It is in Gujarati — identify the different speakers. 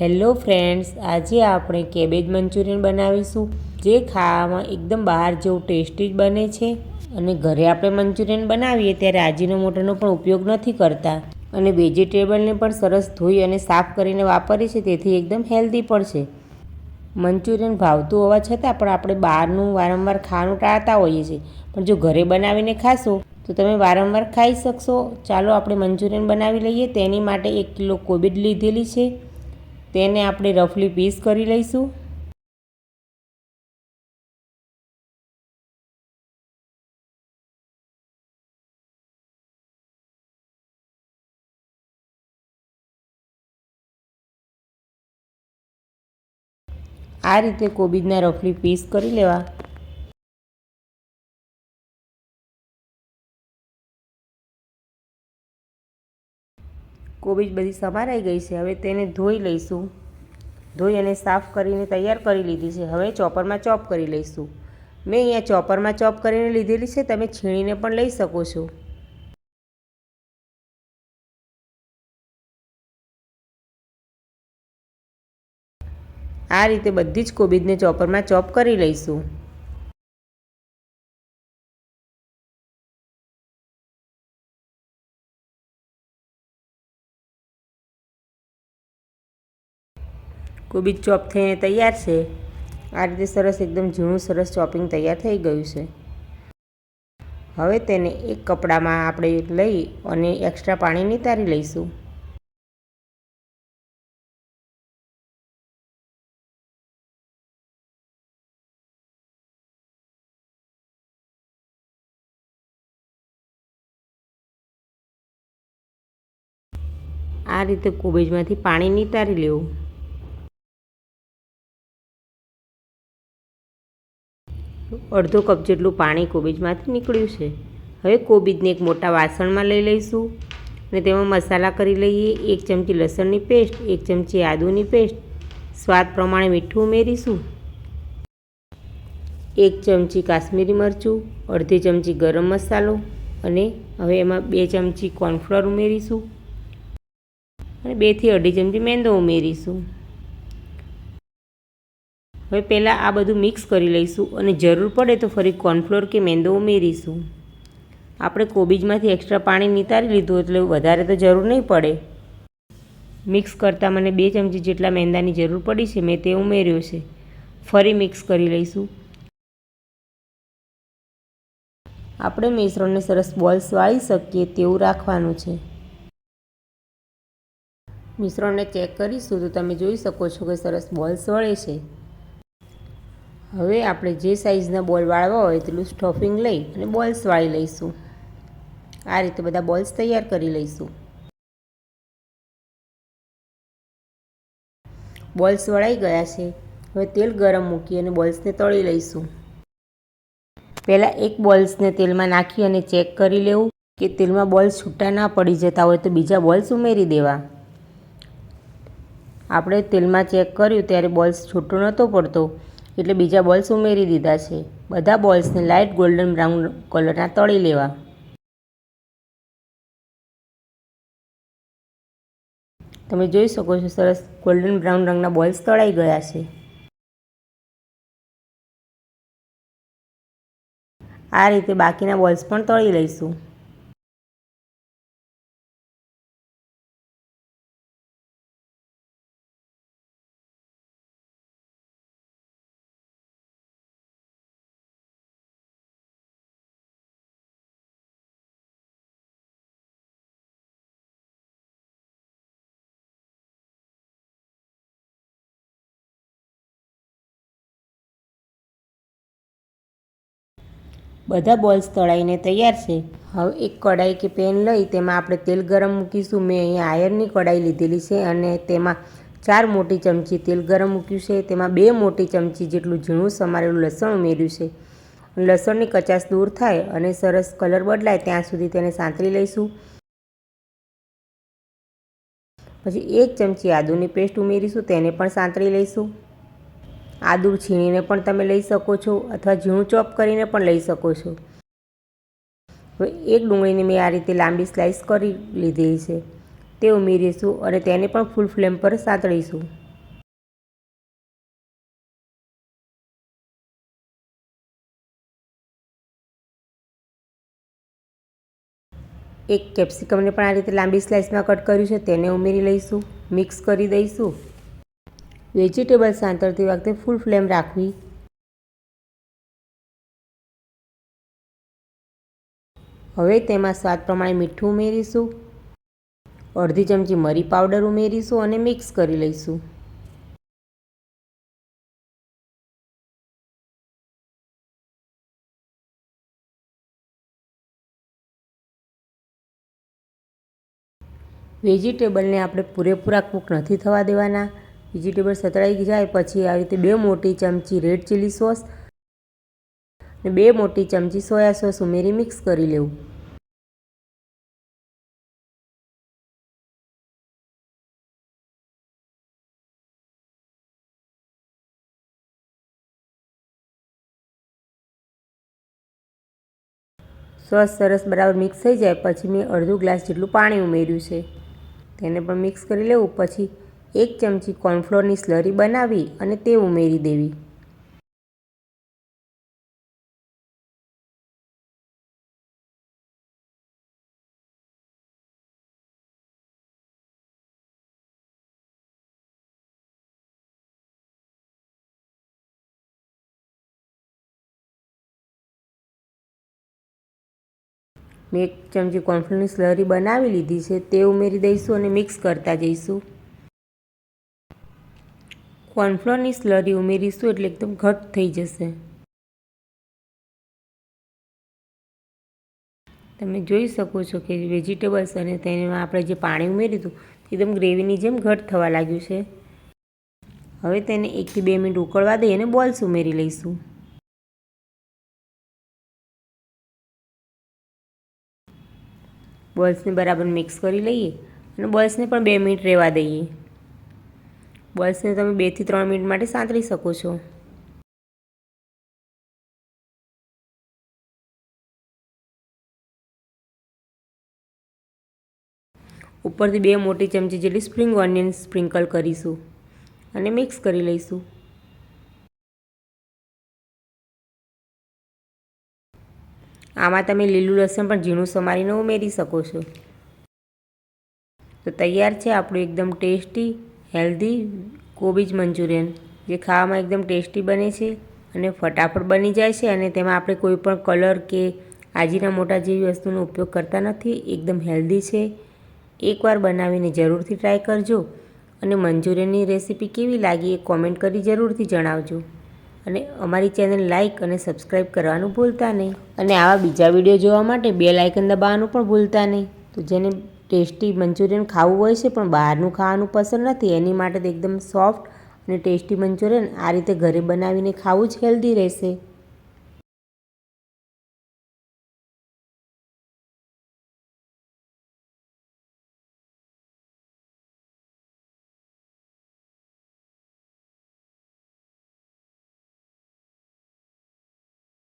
Speaker 1: હેલો ફ્રેન્ડ્સ, આજે આપણે કેબેજ મંચુરિયન બનાવીશું, જે ખાવામાં એકદમ બહાર જેવું ટેસ્ટી જ બને છે. અને ઘરે આપણે મંચુરિયન બનાવીએ ત્યારે આજીનો મોટરનો પણ ઉપયોગ નથી કરતા. અને વેજીટેબલને પણ સરસ ધોઈ અને સાફ કરીને વાપરીએ છીએ તેથી એકદમ હેલ્ધી પણ છે. મંચુરિયન ભાવતું હોવા છતાં પણ આપણે બહારનું વારંવાર ખાવાનું ટાળતા હોઈએ છીએ. પણ જો ઘરે બનાવીને ખાશો, તો તમે વારંવાર ખાઈ શકશો. ચાલો આપણે મંચુરિયન બનાવી લઈએ, તેની માટે એક કિલો કોબીજ લીધેલી છે. તેને આપણે રફલી પીસ કરી લઈશું. આ રીતે કોબીજના રફલી પીસ કરી લેવા. કોબીજ બધી સમારાઈ ગઈ છે. હવે તેને ધોઈ લઈશું. ધોઈ અને સાફ કરીને તૈયાર કરી લીધી છે. હવે ચોપરમાં ચોપ કરી લઈશું. મેં અહીંયા ચોપરમાં ચોપ કરીને લીધેલી છે. તમે છીણીને પણ લઈ શકો છો. આ રીતે બધી જ કોબીજને ચોપરમાં ચોપ કરી લઈશું. કોબીજ ચોપ થઈને તૈયાર છે, આ રીતે સરસ એકદમ ઝીણું સરસ ચોપિંગ તૈયાર થઈ ગયું છે. હવે તેને એક કપડામાં આપણે લઈ અને એક્સ્ટ્રા પાણી નિતારી લઈશું. આ રીતે કોબીજમાંથી પાણી નિતારી લેવું. અડધો કપ જેટલું પાણી કોબીજમાંથી નીકળ્યું છે. હવે કોબીજને એક મોટા વાસણમાં લઈ લઈશું અને તેમાં મસાલા કરી લઈએ. એક ચમચી લસણની પેસ્ટ, એક ચમચી આદુની પેસ્ટ. સ્વાદ પ્રમાણે મીઠું ઉમેરીશું. એક ચમચી કાશ્મીરી મરચું, અડધી ચમચી ગરમ મસાલો અને હવે એમાં બે ચમચી કોર્નફ્લોર ઉમેરીશું. અને બેથી અઢી ચમચી મેંદો ઉમેરીશું. હવે પહેલાં આ બધું મિક્સ કરી લઈશું અને જરૂર પડે તો ફરી કોર્નફ્લોર કે મેંદો ઉમેરીશું. આપણે કોબીજમાંથી એક્સ્ટ્રા પાણી નિતારી લીધું એટલે વધારે તો જરૂર નહીં પડે. મિક્સ કરતાં મને બે ચમચી જેટલા મેંદાની જરૂર પડી છે, મેં તે ઉમેર્યો છે. ફરી મિક્સ કરી લઈશું. આપણે મિશ્રણને સરસ બોલ્સ વાળી શકીએ તેવું રાખવાનું છે. મિશ્રણને ચેક કરીશું તો તમે જોઈ શકો છો કે સરસ બોલ્સ વળે છે. હવે આપણે જે સાઇઝના બોલ વાળવા હોય તેટલું સ્ટફિંગ લઈ અને બોલ્સ વાળી લઈશું. આ રીતે બધા બોલ્સ તૈયાર કરી લઈશું. બોલ્સ વળાઈ ગયા છે. હવે તેલ ગરમ મૂકી અને બોલ્સને તળી લઈશું. પહેલાં એક બોલ્સને તેલમાં નાખી અને ચેક કરી લેવું કે તેલમાં બોલ્સ છૂટા ના પડી જતા હોય તો બીજા બોલ્સ ઉમેરી દેવા. આપણે તેલમાં ચેક કર્યું ત્યારે બોલ્સ છૂટો નહોતો પડતો. એટલે બીજા બોલ્સ ઉમેરી દીધા છે. બધા બોલ્સને લાઇટ ગોલ્ડન બ્રાઉન કલરના તળી લેવા. તમે જોઈ શકો છો સરસ ગોલ્ડન બ્રાઉન રંગના બોલ્સ તળાઈ ગયા છે. આ રીતે બાકીના બોલ્સ પણ તળી લઈશું. બધા બોલ્સ તળાઈને તૈયાર છે. હવે એક કઢાઈ કે પેન લઈ, તેમાં આપણે તેલ ગરમ મૂકીશું. મેં અહીંયા આયરની કઢાઈ લીધેલી છે અને તેમાં ચાર મોટી ચમચી તેલ ગરમ મૂક્યું છે. તેમાં બે મોટી ચમચી જેટલું ઝીણું સમારેલું લસણ ઉમેર્યું છે. લસણની કચાશ દૂર થાય અને સરસ કલર બદલાય, ત્યાં સુધી તેને સાંતળી લઈશું. પછી એક ચમચી આદુની પેસ્ટ ઉમેરીશું, તેને પણ સાંતળી લઈશું. આદુ છીણીને પણ તમે લઈ શકો છો અથવા ઝીણું ચોપ કરીને પણ લઈ શકો છો. હવે એક ડુંગળીને મેં આ રીતે લાંબી સ્લાઈસ કરી લીધી છે. તે ઉમેરીશું અને તેને પણ ફૂલ ફ્લેમ પર સાંતળીશું. એક કેપ્સિકમને પણ આ રીતે લાંબી સ્લાઈસમાં કટ કર્યું છે તેને ઉમેરી લઈશું, મિક્સ કરી દઈશું. વેજીટેબલ સાંતળતી વખતે ફૂલ ફ્લેમ રાખવી. હવે તેમાં સ્વાદ પ્રમાણે મીઠું ઉમેરીશું. અડધી ચમચી મરી પાવડર ઉમેરીશું અને મિક્સ કરી લઈશું. વેજીટેબલને આપણે પૂરેપૂરા કૂક નથી થવા દેવાના. વેજીટેબલ સતળાઈ જાય પછી આવી રીતે બે મોટી ચમચી રેડ ચીલી સોસ અને બે મોટી ચમચી સોયા સોસ ઉમેરી મિક્સ કરી લેવું. સોસ સરસ બરાબર મિક્સ થઈ જાય પછી મેં અડધો ગ્લાસ જેટલું પાણી ઉમેર્યું છે. તેને પણ મિક્સ કરી લેવું. પછી એક ચમચી કોર્નફ્લોરની સ્લરી બનાવી અને તે ઉમેરી દેવી. મેં એક ચમચી કોર્નફ્લોરની સ્લરી બનાવી લીધી છે, તે ઉમેરી દઈશું અને મિક્સ કરતા જઈશું. કોર્નફ્લોરની સ્લરી ઉમેરીશું એટલે એકદમ ઘટ થઈ જશે. તમે જોઈ શકો છો કે વેજીટેબલ્સ અને તેમાં આપણે જે પાણી ઉમેર્યું હતું એકદમ ગ્રેવીની જેમ ઘટ થવા લાગ્યું છે. હવે તેને એકથી બે મિનિટ ઉકળવા દઈ અને બોલ્સ ઉમેરી લઈશું. બોલ્સને બરાબર મિક્સ કરી લઈએ અને બોલ્સને પણ બે મિનિટ રહેવા દઈએ. બોલ્સને તમે બેથી ત્રણ મિનિટ માટે સાંતળી શકો છો. ઉપરથી બે મોટી ચમચી જેટલી સ્પ્રિંગ ઓનિયન સ્પ્રિંકલ કરીશું અને મિક્સ કરી લઈશું. આમાં તમે લીલું લસણ પણ ઝીણું સમારીને ઉમેરી શકો છો. તો તૈયાર છે આપણું એકદમ ટેસ્ટી હેલ્ધી કોબીજ મંચુરિયન, જે ખાવામાં એકદમ ટેસ્ટી બને છે અને ફટાફટ બની જાય છે અને તેમાં આપણે કોઈ પણ કલર કે આજીના મોટા જેવી વસ્તુનો ઉપયોગ કરતા નથી, એકદમ હેલ્ધી છે. એકવાર બનાવીને જરૂરથી ટ્રાય કરજો અને મંચુરિયનની રેસીપી કેવી લાગી એ કોમેન્ટ કરી જરૂરથી જણાવજો. અને અમારી ચેનલ લાઇક અને સબસ્ક્રાઈબ કરવાનું ભૂલતા નહીં. અને આવા બીજા વીડિયો જોવા માટે બે લાઇકન દબાવવાનું પણ ભૂલતા નહીં. તો જેને ટેસ્ટી મંચુરિયન ખાવું હોય છે, પણ બહારનું ખાવાનું પસંદ નથી. એની માટે તો એકદમ સોફ્ટ અને ટેસ્ટી મંચુરિયન આ રીતે ઘરે બનાવીને ખાવું જ હેલ્ધી રહેશે.